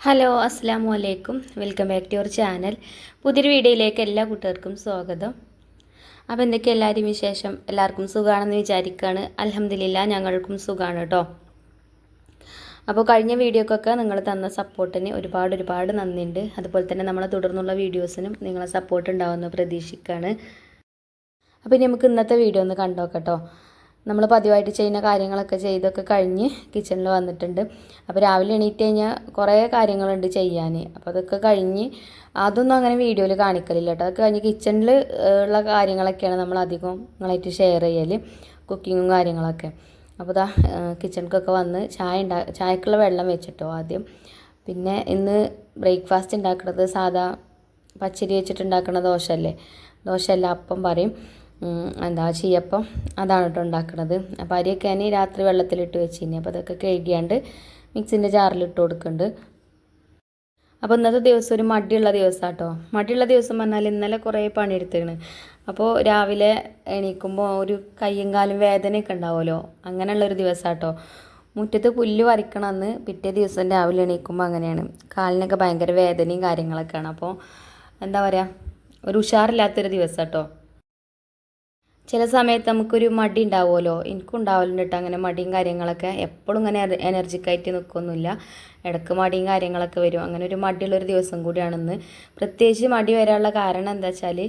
Hello അസ്സാം അലൈക്കും welcome back to your channel. പുതിയൊരു വീഡിയോയിലേക്ക് എല്ലാ കൂട്ടുകാർക്കും സ്വാഗതം. അപ്പോൾ എന്തൊക്കെ എല്ലാവരും വിശേഷം? എല്ലാവർക്കും സുഖമാണെന്ന് വിചാരിക്കുകയാണ് അലഹമ്മദില്ല ഞങ്ങൾക്കും സുഖമാണ് കേട്ടോ അപ്പോൾ കഴിഞ്ഞ വീഡിയോക്കൊക്കെ നിങ്ങൾ തന്ന സപ്പോർട്ടിന് ഒരുപാട് ഒരുപാട് നന്ദിയുണ്ട്. അതുപോലെ തന്നെ നമ്മളെ തുടർന്നുള്ള വീഡിയോസിനും നിങ്ങളെ സപ്പോർട്ട് ഉണ്ടാവുമെന്ന് പ്രതീക്ഷിക്കുകയാണ് അപ്പോൾ ഇനി നമുക്ക് ഇന്നത്തെ വീഡിയോ ഒന്ന് കണ്ടോക്കട്ടോ നമ്മൾ പതിവായിട്ട് ചെയ്യുന്ന കാര്യങ്ങളൊക്കെ ചെയ്തൊക്കെ കഴിഞ്ഞ് കിച്ചണിൽ വന്നിട്ടുണ്ട്. അപ്പോൾ രാവിലെ എണീറ്റ് കഴിഞ്ഞാൽ കുറേ കാര്യങ്ങളുണ്ട് ചെയ്യാൻ അപ്പോൾ അതൊക്കെ കഴിഞ്ഞ് അതൊന്നും അങ്ങനെ വീഡിയോയിൽ കാണിക്കലില്ല കേട്ടോ അതൊക്കെ കഴിഞ്ഞ് കിച്ചണിൽ ഉള്ള കാര്യങ്ങളൊക്കെയാണ് നമ്മൾ അധികം നിങ്ങളായിട്ട് ഷെയർ ചെയ്യൽ കുക്കിങ്ങും കാര്യങ്ങളൊക്കെ. അപ്പോൾ ഇതാ കിച്ചണിക്കൊക്കെ വന്ന് ചായ ഉണ്ടാ ചായക്കുള്ള വെള്ളം വെച്ചിട്ടോ ആദ്യം. പിന്നെ ഇന്ന് ബ്രേക്ക്ഫാസ്റ്റ് ഉണ്ടാക്കുന്നത് സാധാ പച്ചരി വെച്ചിട്ടുണ്ടാക്കുന്ന ദോശ അല്ലേ? ദോശയല്ല അപ്പം പറയും. എന്താ ചീയപ്പം അതാണ് കേട്ടോ ഉണ്ടാക്കുന്നത് അപ്പോൾ അരിയൊക്കെ ഞാൻ രാത്രി വെള്ളത്തിലിട്ട് വെച്ചിനി. അപ്പോൾ അതൊക്കെ കഴുകിയാണ്ട് മിക്സിന്റെ ജാറിലിട്ട് കൊടുക്കുന്നുണ്ട് അപ്പോൾ ഇന്നത്തെ ദിവസം ഒരു മടിയുള്ള ദിവസം കേട്ടോ മടിയുള്ള ദിവസം പറഞ്ഞാൽ ഇന്നലെ കുറേ പണിയെടുത്തിരുന്നു. അപ്പോൾ രാവിലെ എണീക്കുമ്പോൾ ഒരു കയ്യും കാലും വേദനയൊക്കെ ഉണ്ടാവുമല്ലോ. അങ്ങനെയുള്ളൊരു ദിവസം കേട്ടോ മുറ്റത്ത് പുല്ല് വരയ്ക്കണമെന്ന് പിറ്റേ ദിവസം രാവിലെ എണീക്കുമ്പോൾ അങ്ങനെയാണ്. കാലിനൊക്കെ ഭയങ്കര വേദനയും കാര്യങ്ങളൊക്കെയാണ്. അപ്പോൾ എന്താ പറയുക ഒരു ഉഷാറില്ലാത്തൊരു ദിവസം കേട്ടോ ചില സമയത്ത് നമുക്കൊരു മടി ഉണ്ടാവുമല്ലോ. എനിക്കും ഉണ്ടാവലുണ്ട് കേട്ടോ അങ്ങനെ മടിയും കാര്യങ്ങളൊക്കെ. എപ്പോഴും ഇങ്ങനെ എനർജിക്കായിട്ട് നിൽക്കൊന്നുമില്ല. ഇടയ്ക്ക് മടിയും കാര്യങ്ങളൊക്കെ വരും. അങ്ങനെ ഒരു മടിയുള്ളൊരു ദിവസം കൂടിയാണെന്ന് പ്രത്യേകിച്ച് മടി വരാനുള്ള കാരണം എന്താ വെച്ചാൽ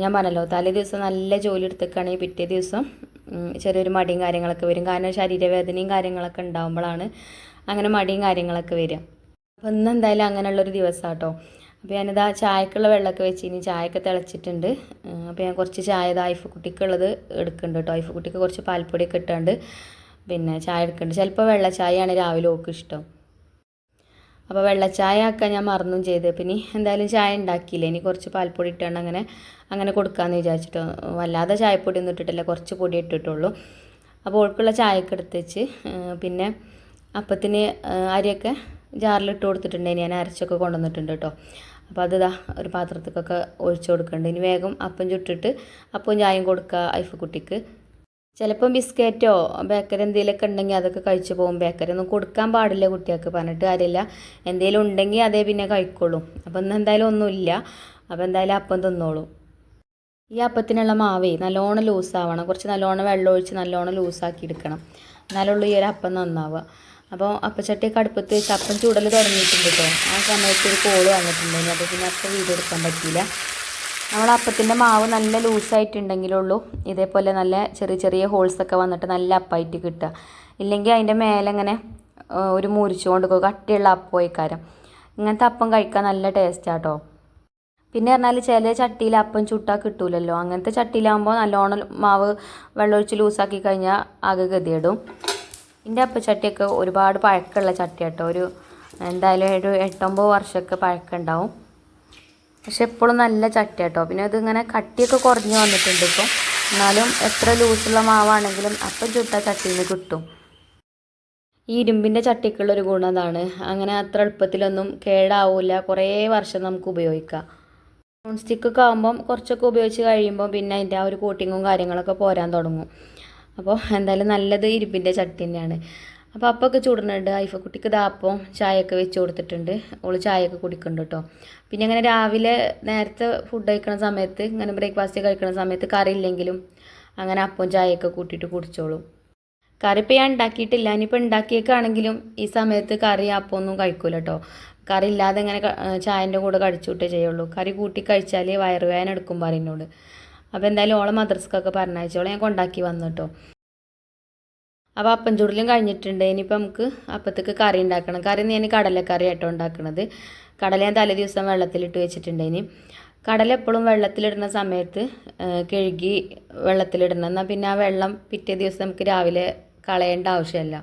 ഞാൻ പറഞ്ഞല്ലോ തലേ ദിവസം നല്ല ജോലി എടുത്തേക്കാണെങ്കിൽ പിറ്റേ ദിവസം ചെറിയൊരു മടിയും കാര്യങ്ങളൊക്കെ വരും. കാരണം ശരീരവേദനയും കാര്യങ്ങളൊക്കെ ഉണ്ടാകുമ്പോഴാണ് അങ്ങനെ മടിയും കാര്യങ്ങളൊക്കെ വരിക. അപ്പം ഇന്ന് എന്തായാലും അങ്ങനെയുള്ളൊരു ദിവസം കേട്ടോ അപ്പോൾ ഞാനിതാ ചായക്കുള്ള വെള്ളമൊക്കെ വെച്ച് ഇനി ചായയൊക്കെ തിളച്ചിട്ടുണ്ട്. അപ്പോൾ ഞാൻ കുറച്ച് ചായ ഇതാ കുട്ടിക്കുള്ളത് എടുക്കുന്നുണ്ട് കേട്ടോ. കുട്ടിക്ക് കുറച്ച് പാൽപ്പൊടിയൊക്കെ ഇട്ടാണ്ട് പിന്നെ ചായ എടുക്കുന്നുണ്ട്. ചിലപ്പോൾ വെള്ളച്ചായയാണ് രാവിലെ ഓക്ക് ഇഷ്ടം. അപ്പോൾ വെള്ളച്ചായ ആക്കാൻ ഞാൻ മറന്നും ചെയ്ത്. പിന്നെ എന്തായാലും ചായ ഉണ്ടാക്കിയില്ല? ഇനി കുറച്ച് പാൽപ്പൊടി ഇട്ടാണ്ട് അങ്ങനെ അങ്ങനെ കൊടുക്കാമെന്ന് വിചാരിച്ചിട്ടോ വല്ലാതെ ചായപ്പൊടി ഒന്നും ഇട്ടിട്ടില്ല. കുറച്ച് പൊടി ഇട്ടിട്ടുള്ളൂ. അപ്പോൾ ഓൾക്കുള്ള ചായയൊക്കെ എടുത്ത് വെച്ച് പിന്നെ അപ്പത്തിന് അരിയൊക്കെ ജാറിലിട്ട് കൊടുത്തിട്ടുണ്ട് ഞാൻ അരച്ചൊക്കെ കൊണ്ടുവന്നിട്ടുണ്ട് കേട്ടോ. അപ്പോൾ അത് ഇതാ ഒരു പാത്രത്തിലൊക്കെ ഒഴിച്ചു കൊടുക്കുന്നുണ്ട് ഇനി വേഗം അപ്പം ചുട്ടിട്ട് അപ്പം ചായം കൊടുക്കുക ഐഫ് കുട്ടിക്ക്. ചിലപ്പം ബിസ്ക്കറ്റോ ബേക്കറി എന്തെങ്കിലുമൊക്കെ ഉണ്ടെങ്കിൽ അതൊക്കെ കഴിച്ചു പോകും. ബേക്കറി ഒന്നും കൊടുക്കാൻ പാടില്ല കുട്ടികൾക്ക്. പറഞ്ഞിട്ട് കാര്യമില്ല. എന്തെങ്കിലും ഉണ്ടെങ്കിൽ അതേ പിന്നെ കഴിക്കുള്ളൂ. അപ്പം ഇന്ന് എന്തായാലും ഒന്നുമില്ല. അപ്പോൾ എന്തായാലും അപ്പം തിന്നോളൂ. ഈ അപ്പത്തിനുള്ള മാവേ നല്ലോണം ലൂസാവണം. കുറച്ച് നല്ലോണം വെള്ളം ഒഴിച്ച് നല്ലോണം ലൂസാക്കി എടുക്കണം. എന്നാലുള്ളൂ ഈ ഒരു അപ്പം നന്നാവുക. അപ്പോൾ അപ്പച്ചട്ടിയൊക്കെ അടുപ്പത്ത് വെച്ച് അപ്പം ചൂടൽ തുടങ്ങിയിട്ടുണ്ട് കേട്ടോ ആ സമയത്ത് ഒരു കോൾ വന്നിട്ടുണ്ടായിരുന്നു. അപ്പോൾ പിന്നെ അപ്പം വീട് എടുക്കാൻ പറ്റിയില്ല. നമ്മൾ അപ്പത്തിന്റെ മാവ് നല്ല ലൂസായിട്ടുണ്ടെങ്കിലുള്ളൂ. ഇതേപോലെ നല്ല ചെറിയ ചെറിയ ഹോൾസൊക്കെ വന്നിട്ട് നല്ല അപ്പായിട്ട് കിട്ടുക. ഇല്ലെങ്കിൽ അതിന്റെ മേലെ ഇങ്ങനെ ഒരു മുരിച്ചു കൊണ്ട് കട്ടിയുള്ള അപ്പമായിക്കാരം ഇങ്ങനത്തെ അപ്പം കഴിക്കാൻ നല്ല ടേസ്റ്റാട്ടോ പിന്നെ പറഞ്ഞാൽ ചില ചട്ടിയിൽ അപ്പം ചുട്ടാൽ കിട്ടൂലല്ലോ. അങ്ങനത്തെ ചട്ടിയിലാകുമ്പോൾ നല്ലോണം മാവ് വെള്ളമൊഴിച്ച് ലൂസാക്കി കഴിഞ്ഞാൽ ആകെ ഗതിയിടും എന്റെ അപ്പച്ചട്ടിയൊക്കെ ഒരുപാട് പഴക്കമുള്ള ചട്ടി കേട്ടോ ഒരു എന്തായാലും ഒരു എട്ടൊമ്പത് വർഷമൊക്കെ പഴക്കമുണ്ടാവും പക്ഷെ എപ്പോഴും നല്ല ചട്ടി കേട്ടോ പിന്നെ ഇതിങ്ങനെ കട്ടിയൊക്കെ കുറഞ്ഞു വന്നിട്ടുണ്ട് ഇപ്പം. എന്നാലും എത്ര ലൂസുള്ള മാവാണെങ്കിലും അപ്പം ചുട്ട ചട്ടിയിൽ നിന്ന് കിട്ടും. ഈ ഇരുമ്പിന്റെ ചട്ടിക്കുള്ളൊരു ഗുണം അതാണ്. അങ്ങനെ അത്ര എളുപ്പത്തിലൊന്നും കേടാവില്ല കുറേ വർഷം നമുക്ക് ഉപയോഗിക്കാം. നോൺ സ്റ്റിക്കൊക്കെ ആകുമ്പം കുറച്ചൊക്കെ ഉപയോഗിച്ച് കഴിയുമ്പോൾ പിന്നെ അതിന്റെ ആ ഒരു കോട്ടിങ്ങും കാര്യങ്ങളൊക്കെ പോരാൻ തുടങ്ങും. അപ്പോൾ എന്തായാലും നല്ലത് ഇരുമ്പിന്റെ ചട്ടി തന്നെയാണ് അപ്പോൾ അപ്പൊക്കെ ചൂടുന്നുണ്ട്. ഐഫക്കുട്ടിക്ക് ദാപ്പം ചായയൊക്കെ വെച്ച് കൊടുത്തിട്ടുണ്ട്. ഓൾ ചായയൊക്കെ കുടിക്കുന്നുണ്ട് കേട്ടോ പിന്നെ അങ്ങനെ രാവിലെ നേരത്തെ ഫുഡ് കഴിക്കുന്ന സമയത്ത് ഇങ്ങനെ ബ്രേക്ക്ഫാസ്റ്റ് കഴിക്കുന്ന സമയത്ത് കറി ഇല്ലെങ്കിലും അങ്ങനെ അപ്പം ചായയൊക്കെ കൂട്ടിയിട്ട് കുടിച്ചോളും. കറി ഇപ്പോൾ ഞാൻ ഉണ്ടാക്കിയിട്ടില്ല. ഇനിയിപ്പോൾ ഉണ്ടാക്കിയേക്കാണെങ്കിലും ഈ സമയത്ത് കറി അപ്പം ഒന്നും കഴിക്കൂല കേട്ടോ കറി ഇല്ലാതെ ഇങ്ങനെ ചായന്റെ കൂടെ കടിച്ചുവിട്ടേ ചെയ്യുള്ളൂ. കറി കൂട്ടി കഴിച്ചാൽ വയറുവേദന എടുക്കും പറയുന്നോട് അപ്പോൾ എന്തായാലും ഓളെ മദ്രസ്ക്കൊക്കെ പറഞ്ഞയച്ചോളെ. ഞാൻ കൊണ്ടാക്കി വന്നു കേട്ടോ അപ്പോൾ അപ്പം ചൂടിലും കഴിഞ്ഞിട്ടുണ്ട്. ഇനിയിപ്പോൾ നമുക്ക് അപ്പത്തേക്ക് കറി ഉണ്ടാക്കണം. കറി ഞാൻ കടലക്കറി ആയിട്ടോ ഉണ്ടാക്കണത്. കടല ഞാൻ തലേ ദിവസം വെള്ളത്തിലിട്ട് വെച്ചിട്ടുണ്ട് ഇനി. കടല എപ്പോഴും വെള്ളത്തിലിടുന്ന സമയത്ത് കഴുകി വെള്ളത്തിലിടണം. എന്നാൽ പിന്നെ ആ വെള്ളം പിറ്റേ ദിവസം നമുക്ക് രാവിലെ കളയേണ്ട ആവശ്യമില്ല.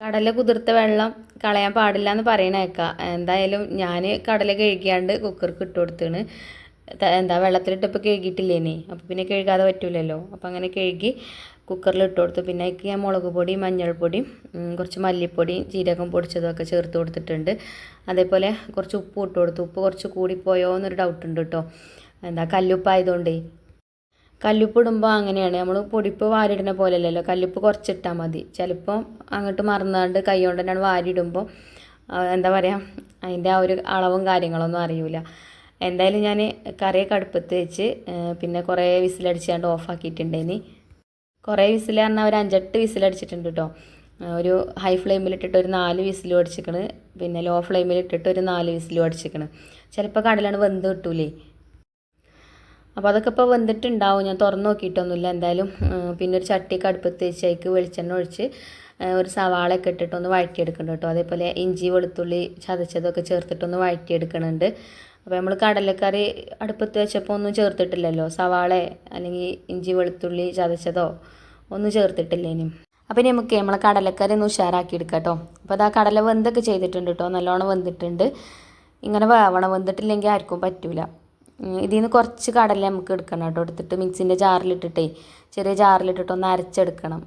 കടല കുതിർത്ത വെള്ളം കളയാൻ പാടില്ല എന്ന് പറയണേക്കാം എന്തായാലും ഞാൻ കടല കഴുകിയാണ്ട് കുക്കർക്ക് ഇട്ട് കൊടുത്താണ്. എന്താ വെള്ളത്തിലിട്ടപ്പോൾ കഴുകിയിട്ടില്ലേനി. അപ്പോൾ പിന്നെ കഴുകാതെ പറ്റൂലല്ലോ. അപ്പോൾ അങ്ങനെ കഴുകി കുക്കറിൽ ഇട്ട് കൊടുത്തു. പിന്നെ അതിലേക്ക് ഞാൻ മുളക് പൊടി മഞ്ഞൾപ്പൊടി കുറച്ച് മല്ലിപ്പൊടി ജീരകം പൊടിച്ചതൊക്കെ ചേർത്ത് കൊടുത്തിട്ടുണ്ട്. അതേപോലെ കുറച്ച് ഉപ്പ് ഇട്ട് കൊടുത്തു. ഉപ്പ് കുറച്ച് കൂടിപ്പോയോ എന്നൊരു ഡൗട്ട് ഉണ്ട് കേട്ടോ എന്താ കല്ലുപ്പായതുകൊണ്ടേ കല്ലുപ്പ് ഇടുമ്പോൾ അങ്ങനെയാണ്. നമ്മൾ പൊടിപ്പ് വാരിടുന്ന പോലെയല്ലല്ലോ. കല്ലുപ്പ് കുറച്ചിട്ടാൽ മതി. ചിലപ്പോൾ അങ്ങോട്ട് മറന്നാണ്ട് കൈ കൊണ്ട് തന്നെയാണ് വാരിയിടുമ്പോൾ എന്താ പറയുക അതിന്റെ ആ ഒരു അളവും കാര്യങ്ങളൊന്നും അറിയില്ല എന്തായാലും ഞാൻ കറിയൊക്കെ അടുപ്പത്ത് വെച്ച് പിന്നെ കുറേ വിസിലടിച്ചാണ്ട് ഓഫാക്കിയിട്ടുണ്ടേനി. കുറേ വിസിൽ പറഞ്ഞാൽ ഒരു അഞ്ചെട്ട് വിസിലടിച്ചിട്ടുണ്ട് കേട്ടോ ഒരു ഹൈ ഫ്ലെയിമിലിട്ടിട്ട് ഒരു നാല് വിസിൽ അടിച്ചിക്കണ്. പിന്നെ ലോ ഫ്ലെയിമിലിട്ടിട്ട് ഒരു നാല് വിസിൽ അടിച്ചിക്കണ്. ചിലപ്പോൾ കടലാണ് വെന്ത് കിട്ടൂലേ. അപ്പോൾ അതൊക്കെ ഇപ്പോൾ വെന്തിട്ടുണ്ടാവും. ഞാൻ തുറന്ന് നോക്കിയിട്ടൊന്നുമില്ല. എന്തായാലും പിന്നെ ഒരു ചട്ടിയൊക്കെ അടുപ്പത്ത് വെച്ച് അതിക്ക് വെളിച്ചെണ്ണ ഒഴിച്ച് ഒരു സവാളയൊക്കെ ഇട്ടിട്ടൊന്ന് വഴറ്റിയെടുക്കുന്നുണ്ട് കേട്ടോ അതേപോലെ ഇഞ്ചി വെളുത്തുള്ളി ചതച്ചതൊക്കെ ചേർത്തിട്ടൊന്ന് വഴറ്റിയെടുക്കുന്നുണ്ട് അപ്പോൾ നമ്മൾ കടലക്കറി അടുപ്പത്ത് വെച്ചപ്പോൾ ഒന്നും ചേർത്തിട്ടില്ലല്ലോ. സവാള അല്ലെങ്കിൽ ഇഞ്ചി വെളുത്തുള്ളി ചതച്ചതോ ഒന്നും ചേർത്തിട്ടില്ലേനും. അപ്പോൾ ഇനി നമുക്ക് നമ്മളെ കടലക്കറി ഒന്ന് ഉഷാറാക്കി എടുക്കാം കേട്ടോ അപ്പോൾ അത് കടല വെന്തൊക്കെ ചെയ്തിട്ടുണ്ട് കേട്ടോ നല്ലോണം വെന്തിട്ടുണ്ട്. ഇങ്ങനെ വേവണം. വെന്തിട്ടില്ലെങ്കിൽ ആർക്കും പറ്റില്ല ഇതിൽ നിന്ന് കുറച്ച് കടല നമുക്ക് എടുക്കണം കേട്ടോ എടുത്തിട്ട് മിക്സിന്റെ ജാറിലിട്ടിട്ടേ ചെറിയ ജാറിലിട്ടിട്ട് ഒന്ന് അരച്ചെടുക്കണം.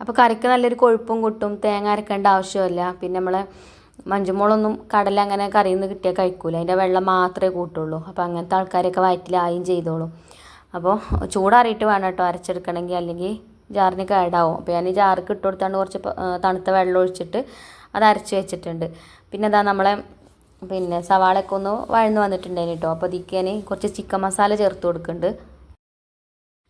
അപ്പോൾ കറിക്ക് നല്ലൊരു കൊഴുപ്പും കിട്ടും തേങ്ങ അരക്കേണ്ട ആവശ്യമില്ല. പിന്നെ നമ്മളെ മഞ്ചുമോളൊന്നും കടല അങ്ങനെ കറിയിൽ നിന്ന് കിട്ടിയാൽ കഴിക്കൂല. അതിന്റെ വെള്ളം മാത്രമേ കൂട്ടുള്ളൂ. അപ്പോൾ അങ്ങനത്തെ ആൾക്കാരൊക്കെ വയറ്റിലായും ചെയ്തോളും. അപ്പോൾ ചൂടാറിയിട്ട് വേണം കേട്ടോ അരച്ചെടുക്കണമെങ്കിൽ. അല്ലെങ്കിൽ ജാറിന് കേടാവും. അപ്പോൾ ഞാൻ ഈ ജാർക്ക് ഇട്ട് കൊടുത്താണ്ട് കുറച്ച് തണുത്ത വെള്ളം ഒഴിച്ചിട്ട് അത് അരച്ച് വെച്ചിട്ടുണ്ട്. പിന്നെ അതാ നമ്മളെ പിന്നെ സവാളയൊക്കെ ഒന്ന് വഴന്ന് വന്നിട്ടുണ്ടായിരുന്നു കേട്ടോ. അപ്പോൾ ഇതിക്ക് ഞാൻ കുറച്ച് ചിക്കൻ മസാല ചേർത്ത് കൊടുക്കുന്നുണ്ട്.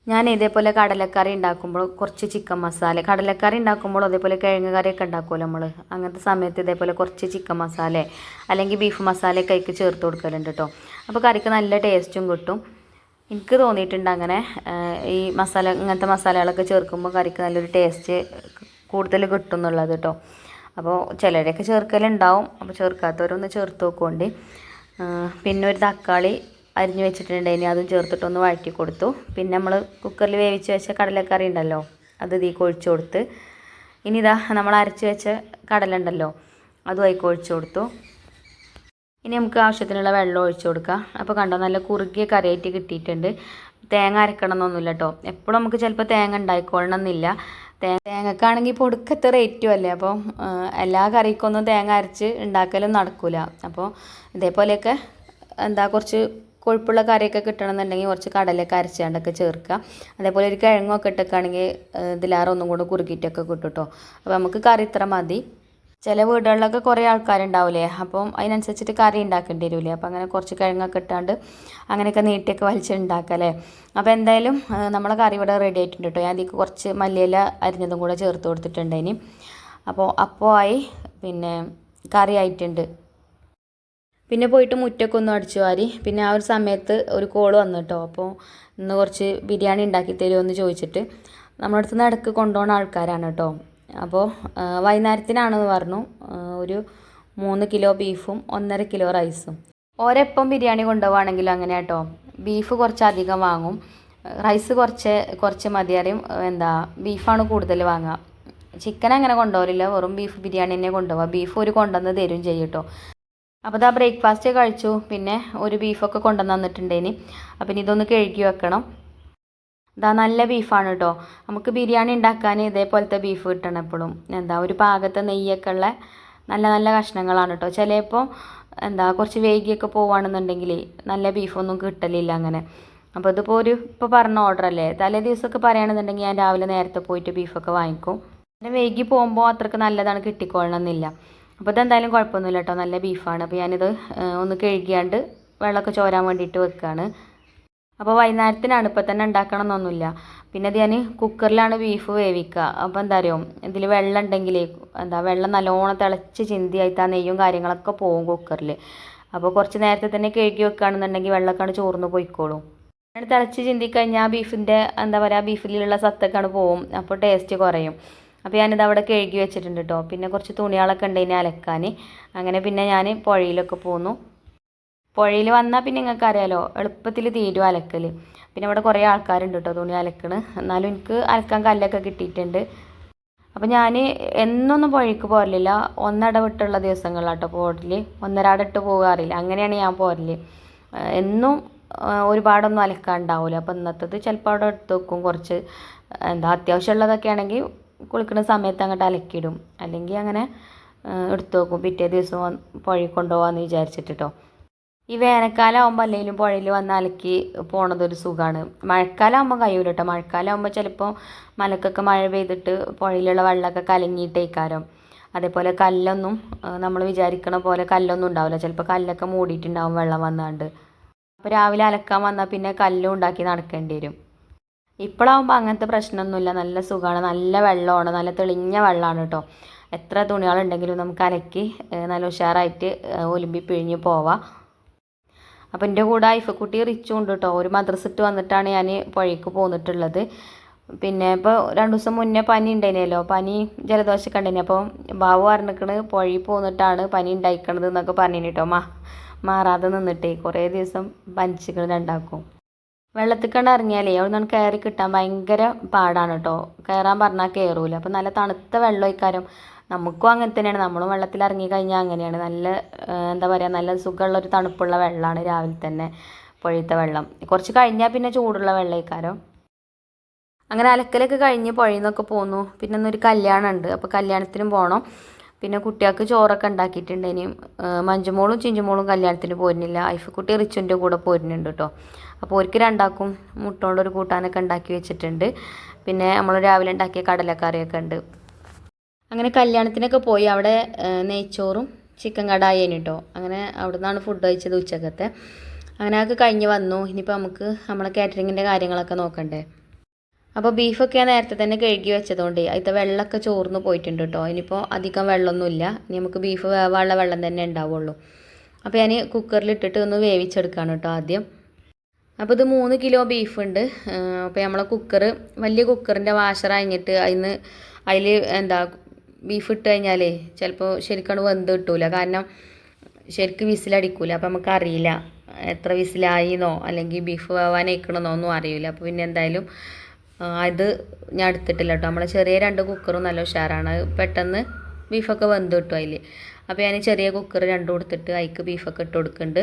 ഞാൻ ഇതേപോലെ കടലക്കറി ഉണ്ടാക്കുമ്പോൾ കുറച്ച് ചിക്കൻ മസാല കടലക്കറി ഉണ്ടാക്കുമ്പോൾ അതേപോലെ കിഴങ്ങ് കറിയൊക്കെ ഉണ്ടാക്കുമല്ലോ നമ്മൾ അങ്ങനത്തെ സമയത്ത് ഇതേപോലെ കുറച്ച് ചിക്കൻ മസാല അല്ലെങ്കിൽ ബീഫ് മസാലയൊക്കെ അതിക്ക് ചേർത്ത് കൊടുക്കലുണ്ട് കേട്ടോ അപ്പോൾ കറിക്ക് നല്ല ടേസ്റ്റും കിട്ടും. എനിക്ക് തോന്നിയിട്ടുണ്ട് അങ്ങനെ ഈ മസാല ഇങ്ങനത്തെ മസാലകളൊക്കെ ചേർക്കുമ്പോൾ കറിക്ക് നല്ലൊരു ടേസ്റ്റ് കൂടുതൽ കിട്ടും എന്നുള്ളത് കേട്ടോ അപ്പോൾ ചിലരൊക്കെ ചേർക്കലുണ്ടാവും. അപ്പോൾ ചേർക്കാത്തവരൊന്ന് ചേർത്ത് നോക്കുകൊണ്ട് പിന്നെ ഒരു തക്കാളി അരിഞ്ഞു വെച്ചിട്ടുണ്ടായിനി അതും ചേർത്തിട്ടൊന്ന് വഴറ്റി കൊടുത്തു. പിന്നെ നമ്മൾ കുക്കറിൽ വേവിച്ച് വെച്ച കടലക്കറി ഉണ്ടല്ലോ അത് ഇതിൽ കൊഴിച്ചു കൊടുത്ത്. ഇനി ഇതാ നമ്മൾ അരച്ച് വെച്ച കടല ഉണ്ടല്ലോ അതും ആയി കൊഴിച്ചു കൊടുത്തു. ഇനി നമുക്ക് ആവശ്യത്തിനുള്ള വെള്ളം ഒഴിച്ചു കൊടുക്കാം. അപ്പോൾ കണ്ടോ നല്ല കുറുകിയ കറിയായിട്ട് കിട്ടിയിട്ടുണ്ട്. തേങ്ങ അരക്കണം എന്നൊന്നുമില്ല കേട്ടോ. എപ്പോഴും നമുക്ക് ചിലപ്പോൾ തേങ്ങ ഉണ്ടായിക്കൊള്ളണം എന്നില്ല തേങ്ങക്കാണെങ്കിൽ ഇപ്പോൾ ഒടുക്കത്തെ റേറ്റും അല്ലേ? അപ്പോൾ എല്ലാ കറിക്കൊന്നും തേങ്ങ അരച്ച് ഉണ്ടാക്കലും നടക്കില്ല അപ്പോൾ ഇതേപോലെയൊക്കെ എന്താ കുറച്ച് കൊഴുപ്പുള്ള കറിയൊക്കെ കിട്ടണമെന്നുണ്ടെങ്കിൽ കുറച്ച് കടലൊക്കെ അരച്ചാണ്ടൊക്കെ ചേർക്കുക. അതേപോലെ ഒരു കിഴങ്ങൊക്കെ ഇട്ടൊക്കെയാണെങ്കിൽ ഇതിലാറ് ഒന്നും കൂടെ കുറുക്കിയിട്ടൊക്കെ കിട്ടും കേട്ടോ അപ്പോൾ നമുക്ക് കറി ഇത്ര മതി. ചില വീടുകളിലൊക്കെ കുറേ ആൾക്കാരുണ്ടാവില്ലേ? അപ്പം അതിനനുസരിച്ചിട്ട് കറി ഉണ്ടാക്കേണ്ടി വരില്ലേ അപ്പം അങ്ങനെ കുറച്ച് കിഴങ്ങൊക്കെ ഇട്ടാണ്ട് അങ്ങനെയൊക്കെ നീട്ടിയൊക്കെ വലിച്ചുണ്ടാക്കല്ലേ അപ്പോൾ എന്തായാലും നമ്മളെ കറി ഇവിടെ റെഡി ആയിട്ടുണ്ട് കേട്ടോ ഞാൻ അതിലേക്ക് കുറച്ച് മല്ലിയില അരിഞ്ഞതും കൂടെ ചേർത്ത് കൊടുത്തിട്ടുണ്ട് ഇനി. അപ്പോൾ അപ്പോൾ ആയി പിന്നെ കറി ആയിട്ടുണ്ട്. പിന്നെ പോയിട്ട് മുറ്റൊക്കെ ഒന്ന് അടിച്ചു വാരി. പിന്നെ ആ ഒരു സമയത്ത് ഒരു കോൾ വന്നു കേട്ടോ. അപ്പോൾ ഇന്ന് കുറച്ച് ബിരിയാണി ഉണ്ടാക്കി തരുമോ എന്ന് ചോദിച്ചിട്ട് നമ്മുടെ അടുത്ത് നിന്ന് ഇടയ്ക്ക് കൊണ്ടുപോകുന്ന ആൾക്കാരാണ് കേട്ടോ. അപ്പോൾ വൈകുന്നേരത്തിനാണെന്ന് പറഞ്ഞു. ഒരു മൂന്ന് കിലോ ബീഫും ഒന്നര കിലോ റൈസും. ഓരെപ്പം ബിരിയാണി കൊണ്ടുപോവാണെങ്കിലും അങ്ങനെ കേട്ടോ. ബീഫ് കുറച്ച് അധികം വാങ്ങും. റൈസ് കുറച്ച് കുറച്ച് മതിയാറിയും എന്താ ബീഫാണ് കൂടുതൽ വാങ്ങുക. ചിക്കൻ അങ്ങനെ കൊണ്ടുപോകില്ല വെറും ബീഫ് ബിരിയാണി തന്നെ കൊണ്ടുപോകാം ബീഫ് ഒരു കൊണ്ടുവന്ന് തരും ചെയ്യും കേട്ടോ. അപ്പോൾ ഇതാ ബ്രേക്ക്ഫാസ്റ്റ് കഴിച്ചു. പിന്നെ ഒരു ബീഫൊക്കെ കൊണ്ടുവന്ന് തന്നിട്ടുണ്ടേനി. അപ്പം ഇതൊന്ന് കഴുകി വെക്കണം. ഇതാ നല്ല ബീഫാണ് കേട്ടോ നമുക്ക് ബിരിയാണി ഉണ്ടാക്കാൻ ഇതേപോലത്തെ ബീഫ് കിട്ടണം എപ്പോഴും. എന്താ ഒരു പാകത്തെ നെയ്യൊക്കെ ഉള്ള നല്ല നല്ല കഷ്ണങ്ങളാണ് കേട്ടോ ചിലപ്പോൾ എന്താ കുറച്ച് വേഗിയൊക്കെ പോവുകയാണെന്നുണ്ടെങ്കിൽ നല്ല ബീഫൊന്നും കിട്ടലില്ല അങ്ങനെ. അപ്പോൾ ഇതിപ്പോൾ ഒരു ഇപ്പോൾ പറഞ്ഞ ഓർഡർ അല്ലേ? തലേ ദിവസമൊക്കെ പറയുകയാണെന്നുണ്ടെങ്കിൽ ഞാൻ രാവിലെ നേരത്തെ പോയിട്ട് ബീഫൊക്കെ വാങ്ങിക്കും. പിന്നെ വൈകി പോകുമ്പോൾ അത്രയ്ക്ക് നല്ലതാണ് കിട്ടിക്കൊള്ളണമെന്നില്ല. അപ്പോൾ ഇതെന്തായാലും കുഴപ്പമൊന്നുമില്ല കേട്ടോ. നല്ല ബീഫാണ്. അപ്പോൾ ഞാനിത് ഒന്ന് കഴുകിയാണ്ട് വെള്ളമൊക്കെ ചോരാൻ വേണ്ടിയിട്ട് വെക്കുകയാണ് അപ്പോൾ വൈകുന്നേരത്തിനാണ് ഇപ്പോൾ തന്നെ ഉണ്ടാക്കണം എന്നൊന്നുമില്ല പിന്നെ ഇത് ഞാൻ കുക്കറിലാണ് ബീഫ് വേവിക്കുക. അപ്പോൾ എന്താ അറിയോ? ഇതിൽ വെള്ളം ഉണ്ടെങ്കിൽ എന്താ വെള്ളം നല്ലോണം തിളച്ച് ചിന്തിയായിട്ട് ആ നെയ്യും കാര്യങ്ങളൊക്കെ പോകും കുക്കറിൽ അപ്പോൾ കുറച്ച് നേരത്തെ തന്നെ കഴുകി വെക്കുകയാണെന്നുണ്ടെങ്കിൽ വെള്ളമൊക്കെ ചോർന്ന് പോയിക്കോളും. തിളച്ച് ചിന്തിക്കഴിഞ്ഞാൽ ബീഫിന്റെ എന്താ പറയുക ബീഫിലുള്ള സത്തൊക്കെയാണ് പോവും. അപ്പോൾ ടേസ്റ്റ് കുറയും. അപ്പോൾ ഞാനിത് അവിടെ കഴുകി വെച്ചിട്ടുണ്ട് കേട്ടോ പിന്നെ കുറച്ച് തുണികളൊക്കെ ഉണ്ട് ഇനി അലക്കാൻ അങ്ങനെ പിന്നെ ഞാൻ പുഴയിലൊക്കെ പോന്നു. പുഴയിൽ വന്നാൽ പിന്നെ നിങ്ങൾക്ക് അറിയാലോ എളുപ്പത്തിൽ തീരും അലക്കൽ പിന്നെ അവിടെ കുറേ ആൾക്കാരുണ്ട് കേട്ടോ തുണി അലക്കണ്. എന്നാലും എനിക്ക് അലക്കാൻ കല്ലൊക്കെ കിട്ടിയിട്ടുണ്ട്. അപ്പോൾ ഞാൻ എന്നൊന്നും പുഴയ്ക്ക് പോരലില്ല. ഒന്നിടവിട്ടുള്ള ദിവസങ്ങളിലാട്ടോ പോരൽ ഒന്നരാടിട്ട് പോകാറില്ല. അങ്ങനെയാണ് ഞാൻ പോരൽ. എന്നും ഒരുപാടൊന്നും അലക്കാണ്ടാവില്ല അപ്പോൾ ഇന്നത്തത് ചിലപ്പോൾ അവിടെ എടുത്ത് വെക്കും. കുറച്ച് എന്താ അത്യാവശ്യമുള്ളതൊക്കെ ആണെങ്കിൽ കുളിക്കുന്ന സമയത്ത് അങ്ങോട്ട് അലക്കിയിടും. അല്ലെങ്കിൽ അങ്ങനെ എടുത്തു വെക്കും. പിറ്റേ ദിവസം പുഴയിൽ കൊണ്ടുപോകാമെന്ന് വിചാരിച്ചിട്ടോ ഈ വേനൽക്കാലം ആകുമ്പോൾ അല്ലെങ്കിലും പുഴയിൽ വന്ന് അലക്കി പോണതൊരു സുഖമാണ് മഴക്കാലം ആകുമ്പോൾ കഴിയൂല കേട്ടോ മഴക്കാലം ആകുമ്പോൾ ചിലപ്പോൾ മലക്കൊക്കെ മഴ പെയ്തിട്ട് പുഴയിലുള്ള വെള്ളമൊക്കെ കലങ്ങിയിട്ടേക്കാരം. അതേപോലെ കല്ലൊന്നും നമ്മൾ വിചാരിക്കണ പോലെ കല്ലൊന്നും ഉണ്ടാവില്ല. ചിലപ്പോൾ കല്ലൊക്കെ മൂടിയിട്ടുണ്ടാവും വെള്ളം വന്നാണ്ട്. അപ്പോൾ രാവിലെ അലക്കാൻ വന്നാൽ പിന്നെ കല്ലും ഉണ്ടാക്കി നടക്കേണ്ടി വരും. ഇപ്പോഴാകുമ്പോൾ അങ്ങനത്തെ പ്രശ്നമൊന്നുമില്ല നല്ല സുഖമാണ് നല്ല വെള്ളമാണ്. നല്ല തെളിഞ്ഞ വെള്ളമാണ് കേട്ടോ. എത്ര തുണികളുണ്ടെങ്കിലും നമുക്ക് അലക്കി നല്ല ഉഷാറായിട്ട് ഒലുമ്പി പിഴിഞ്ഞ് പോവാം. അപ്പോൾ എന്റെ കൂടെ ഐഫക്കുട്ടി റിച്ചും ഉണ്ട് കേട്ടോ. ഒരു മദ്രസിട്ട് വന്നിട്ടാണ് ഞാൻ പുഴയ്ക്ക് പോന്നിട്ടുള്ളത്. പിന്നെ ഇപ്പോൾ രണ്ട് ദിവസം മുന്നേ പനി ഉണ്ടായിരുന്നല്ലോ പനി ജലദോഷം കണ്ടേനെ അപ്പോൾ ബാബു പറഞ്ഞിരിക്കണ് പുഴയിൽ പോന്നിട്ടാണ് പനി ഉണ്ടായിക്കണത് എന്നൊക്കെ പറഞ്ഞു കേട്ടോ. മാ മാറാതെ നിന്നിട്ടേ കുറേ ദിവസം പനിച്ചിക്കണത് രണ്ടാക്കും വെള്ളത്തിൽ കണ്ട് ഇറങ്ങിയാലേ അവിടെ നിന്ന് കയറി കിട്ടാൻ ഭയങ്കര പാടാണ് കേട്ടോ കയറാൻ പറഞ്ഞാൽ കയറൂല അപ്പോൾ നല്ല തണുത്ത വെള്ളം ഇക്കാരം നമുക്കും അങ്ങനെ തന്നെയാണ്. നമ്മളും വെള്ളത്തിൽ ഇറങ്ങി കഴിഞ്ഞാൽ അങ്ങനെയാണ്. നല്ല എന്താ പറയുക നല്ല സുഖമുള്ള ഒരു തണുപ്പുള്ള വെള്ളമാണ് രാവിലെ തന്നെ പുഴയത്തെ വെള്ളം. കുറച്ച് കഴിഞ്ഞാൽ പിന്നെ ചൂടുള്ള വെള്ളം ഇക്കാരം അങ്ങനെ അലക്കലൊക്കെ കഴിഞ്ഞ് പുഴയിൽ നിന്നൊക്കെ പോന്നു. പിന്നെ ഇന്നൊരു കല്യാണം ഉണ്ട് അപ്പോൾ കല്യാണത്തിനും പോകണം പിന്നെ കുട്ടികൾക്ക് ചോറൊക്കെ ഉണ്ടാക്കിയിട്ടുണ്ട്. ഇനി മഞ്ജുമോളും ചിഞ്ചുമോളും കല്യാണത്തിന് പോരുന്നില്ല. ഐഫക്കുട്ടി റിച്ചുന്റെ കൂടെ പോരുന്നുണ്ട് കേട്ടോ. അപ്പോൾ ഒരിക്കൽ രണ്ടാക്കും മുട്ട കൊണ്ടൊരു കൂട്ടാനൊക്കെ ഉണ്ടാക്കി വെച്ചിട്ടുണ്ട്. പിന്നെ നമ്മൾ രാവിലെ ഉണ്ടാക്കിയ കടലക്കറിയൊക്കെ ഉണ്ട്. അങ്ങനെ കല്യാണത്തിനൊക്കെ പോയി. അവിടെ നെയ്ച്ചോറും ചിക്കൻ കടായേനും കേട്ടോ. അങ്ങനെ അവിടെ നിന്നാണ് ഫുഡ് കഴിച്ചത് ഉച്ചക്കത്തെ. അങ്ങനെ അതൊക്കെ കഴിഞ്ഞ് വന്നു. ഇനിയിപ്പോൾ നമുക്ക് നമ്മളെ കാറ്ററിങ്ങിന്റെ കാര്യങ്ങളൊക്കെ നോക്കണ്ടേ? അപ്പോൾ ബീഫൊക്കെ ഞാൻ നേരത്തെ തന്നെ കഴുകി വെച്ചതുകൊണ്ട് അതിന്റെ വെള്ളമൊക്കെ ചോർന്ന് പോയിട്ടുണ്ട് കേട്ടോ. ഇനിയിപ്പോൾ അധികം വെള്ളമൊന്നുമില്ല. ഇനി നമുക്ക് ബീഫ് വേവാനുള്ള വെള്ളം തന്നെ ഉണ്ടാവുള്ളൂ. അപ്പോൾ ഞാൻ കുക്കറിൽ ഇട്ടിട്ട് ഒന്ന് വേവിച്ചെടുക്കുകയാണ് കേട്ടോ ആദ്യം. അപ്പോൾ ഇത് മൂന്ന് കിലോ ബീഫ് ഉണ്ട്. അപ്പോൾ നമ്മളെ കുക്കർ വലിയ കുക്കറിന്റെ വാഷർ കഴിഞ്ഞിട്ട് അതിന് അതിൽ എന്താ ബീഫ് ഇട്ട് കഴിഞ്ഞാലേ ചിലപ്പോൾ ശരിക്കും വെന്ത് കിട്ടൂല. കാരണം ശരിക്കും വിസിലടിക്കൂല അപ്പോൾ നമുക്ക് അറിയില്ല. എത്ര വിസിലായിന്നോ അല്ലെങ്കിൽ ബീഫ് വേവാനേക്കണമെന്നോ ഒന്നും അറിയില്ല. അപ്പോൾ പിന്നെ എന്തായാലും ഇത് ഞാൻ എടുത്തിട്ടില്ല കേട്ടോ നമ്മളെ ചെറിയ രണ്ട് കുക്കറും നല്ല ഉഷാറാണ്. പെട്ടെന്ന് ബീഫൊക്കെ വെന്ത് കിട്ടും അതിൽ അപ്പോൾ ഞാൻ ചെറിയ കുക്കർ രണ്ടും കൊടുത്തിട്ട് അതിക്ക് ബീഫൊക്കെ ഇട്ട് കൊടുക്കുന്നുണ്ട്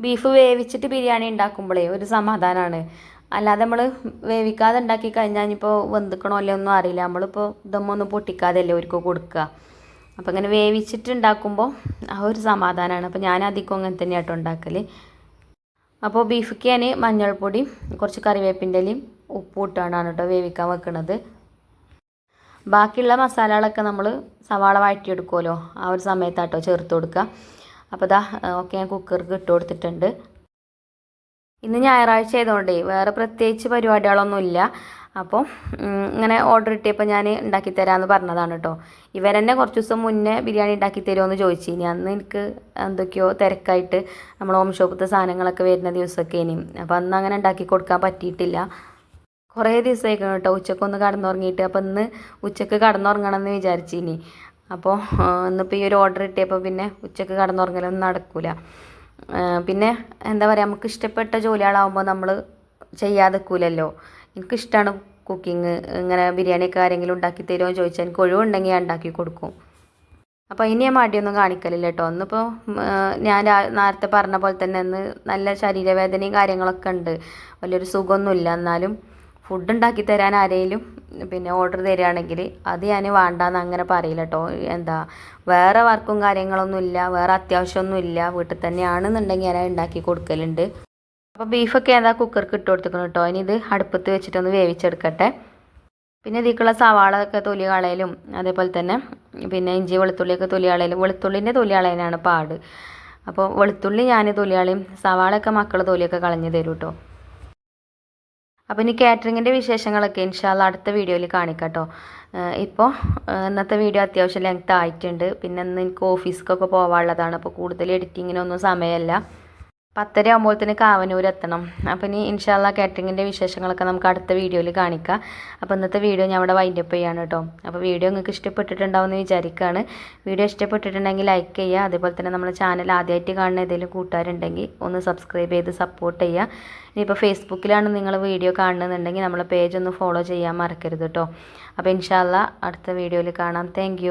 ബീഫ് വേവിച്ചിട്ട് ബിരിയാണി ഉണ്ടാക്കുമ്പോഴേ ഒരു സമാധാനമാണ് അല്ലാതെ നമ്മൾ വേവിക്കാതെ ഉണ്ടാക്കി കഴിഞ്ഞാൽ ഇനിയിപ്പോൾ വെന്തുക്കണോ അല്ലേ ഒന്നും അറിയില്ല. നമ്മളിപ്പോൾ ദമ്മൊന്നും പൊട്ടിക്കാതെ അല്ലേ അവർക്ക് കൊടുക്കുക അപ്പോൾ അങ്ങനെ വേവിച്ചിട്ട് ഉണ്ടാക്കുമ്പോൾ ആ ഒരു സമാധാനമാണ് അപ്പോൾ ഞാൻ അധികം അങ്ങനെ തന്നെയാട്ടോ ഉണ്ടാക്കൽ അപ്പോൾ ബീഫിക്ക് ഞാൻ മഞ്ഞൾപ്പൊടി കുറച്ച് കറിവേപ്പിന്റെ ഇലയും ഉപ്പും ഇട്ടാണ് കേട്ടോ വേവിക്കാൻ വെക്കുന്നത് ബാക്കിയുള്ള മസാലകളൊക്കെ നമ്മൾ സവാള വഴറ്റിയെടുക്കുമല്ലോ ആ ഒരു സമയത്താണ് സമയത്താട്ടോ ചേർത്ത് കൊടുക്കുക. അപ്പോൾ ഇതാ ഒക്കെ ഞാൻ കുക്കർക്ക് ഇട്ട് കൊടുത്തിട്ടുണ്ട്. ഇന്ന് ഞായറാഴ്ച ആയതുകൊണ്ടേ വേറെ പ്രത്യേകിച്ച് പരിപാടികളൊന്നുമില്ല. അപ്പോൾ ഇങ്ങനെ ഓർഡർ കിട്ടിയപ്പോൾ ഞാൻ ഉണ്ടാക്കി തരാമെന്ന് പറഞ്ഞതാണ് കേട്ടോ ഇവരെന്നെ കുറച്ച് ദിവസം മുന്നേ ബിരിയാണി ഉണ്ടാക്കി തരുമെന്ന് ചോദിച്ചു. ഇനി അന്ന് എനിക്ക് എന്തൊക്കെയോ തിരക്കായിട്ട് നമ്മൾ ഹോം ഷോപ്പിലത്തെ സാധനങ്ങളൊക്കെ വരുന്ന ദിവസമൊക്കെ ഇനി. അപ്പോൾ അന്ന് അങ്ങനെ ഉണ്ടാക്കി കൊടുക്കാൻ പറ്റിയിട്ടില്ല. കുറേ ദിവസമായിരിക്കണം കേട്ടോ. ഉച്ചക്കൊന്ന് കടന്നുറങ്ങിയിട്ട്. അപ്പോൾ ഇന്ന് ഉച്ചയ്ക്ക് കടന്നുറങ്ങണം എന്ന് വിചാരിച്ചിനി അപ്പോൾ ഇന്നിപ്പോൾ ഈ ഒരു ഓർഡർ കിട്ടിയപ്പോൾ പിന്നെ ഉച്ചയ്ക്ക് കടന്നുറങ്ങലൊന്നും നടക്കൂല. ആ, പിന്നെ എന്താ പറയുക നമുക്ക് ഇഷ്ടപ്പെട്ട ജോലികളാവുമ്പോൾ നമ്മൾ ചെയ്യാതെ നിൽക്കൂലല്ലോ എനിക്കിഷ്ടമാണ് കുക്കിങ് ഇങ്ങനെ ബിരിയാണിയൊക്കെ ആരെങ്കിലും ഉണ്ടാക്കി തരുമോ ചോദിച്ചാൽ എനിക്ക് ഒഴിവുണ്ടെങ്കിൽ ഞാൻ ഉണ്ടാക്കി കൊടുക്കും. അപ്പോൾ ഇനി ഞാൻ മടിയൊന്നും കാണിക്കലില്ല കേട്ടോ. ഇന്നിപ്പോൾ ഞാൻ നേരത്തെ പറഞ്ഞ പോലെ തന്നെ ഇന്ന് നല്ല ശരീരവേദനയും കാര്യങ്ങളൊക്കെ ഉണ്ട്. വലിയൊരു സുഖമൊന്നുമില്ല. എന്നാലും ഫുഡ് ഉണ്ടാക്കി തരാൻ ആരെങ്കിലും പിന്നെ ഓർഡർ തരികയാണെങ്കിൽ അത് ഞാൻ വേണ്ടാന്ന് അങ്ങനെ പറയില്ല കേട്ടോ എന്താ വേറെ വർക്കും കാര്യങ്ങളൊന്നും ഇല്ല വേറെ അത്യാവശ്യമൊന്നും ഇല്ല വീട്ടിൽ തന്നെയാണെന്നുണ്ടെങ്കിൽ ഞാൻ ഉണ്ടാക്കി കൊടുക്കലുണ്ട്. അപ്പോൾ ബീഫൊക്കെ ഏതാ കുക്കർക്ക് ഇട്ട് കൊടുത്തിരിക്കണം കേട്ടോ ഇനി ഇത് അടുപ്പത്ത് വെച്ചിട്ടൊന്ന് വേവിച്ചെടുക്കട്ടെ. പിന്നെ ഇതിക്കുള്ള സവാള ഒക്കെ തൊലി കളയലും അതേപോലെ തന്നെ പിന്നെ ഇഞ്ചി വെളുത്തുള്ളിയൊക്കെ തൊലി കളയലും. വെളുത്തുള്ളിന്റെ തൊലി കളയാനാണ് പാട്. അപ്പോൾ വെളുത്തുള്ളി ഞാൻ തൊലി കളയും സവാളയൊക്കെ മക്കൾ തൊലിയൊക്കെ കളഞ്ഞ് തരും കേട്ടോ അപ്പോൾ ഇനി കാറ്ററിങ്ങിന്റെ വിശേഷങ്ങളൊക്കെ ഇൻഷാല്ല അടുത്ത വീഡിയോയിൽ കാണിക്കാം കേട്ടോ ഇപ്പോൾ ഇന്നത്തെ വീഡിയോ അത്യാവശ്യം ലെങ്ത് ആയിട്ടുണ്ട്. പിന്നെ ഇന്ന് എനിക്ക് ഓഫീസിലേക്കൊക്കെ പോകാനുള്ളതാണ് അപ്പോൾ കൂടുതൽ എഡിറ്റിങ്ങിനൊന്നും സമയമല്ല. പത്തര ആകുമ്പോഴത്തേന് കാവനൂർ എത്തണം. അപ്പോൾ ഇനി ഇൻഷാല്ല കാറ്ററിങ്ങിന്റെ വിശേഷങ്ങളൊക്കെ നമുക്ക് അടുത്ത വീഡിയോയിൽ കാണിക്കാം. അപ്പോൾ ഇന്നത്തെ വീഡിയോ ഞാൻ അവിടെ വൈൻഡപ്പ് ചെയ്യാണ് കേട്ടോ അപ്പോൾ വീഡിയോ നിങ്ങൾക്ക് ഇഷ്ടപ്പെട്ടിട്ടുണ്ടാവുമെന്ന് വിചാരിക്കുകയാണ് വീഡിയോ ഇഷ്ടപ്പെട്ടിട്ടുണ്ടെങ്കിൽ ലൈക്ക് ചെയ്യുക. അതേപോലെ തന്നെ നമ്മുടെ ചാനൽ ആദ്യമായിട്ട് കാണുന്ന ഏതെങ്കിലും കൂട്ടുകാരുണ്ടെങ്കിൽ ഒന്ന് സബ്സ്ക്രൈബ് ചെയ്ത് സപ്പോർട്ട് ചെയ്യുക. ഇനിയിപ്പോൾ ഫേസ്ബുക്കിലാണ് നിങ്ങൾ വീഡിയോ കാണുന്നുണ്ടെങ്കിൽ നമ്മളെ പേജ് ഒന്ന് ഫോളോ ചെയ്യാൻ മറക്കരുത് കേട്ടോ അപ്പോൾ ഇൻഷാല്ല അടുത്ത വീഡിയോയിൽ കാണാം. താങ്ക്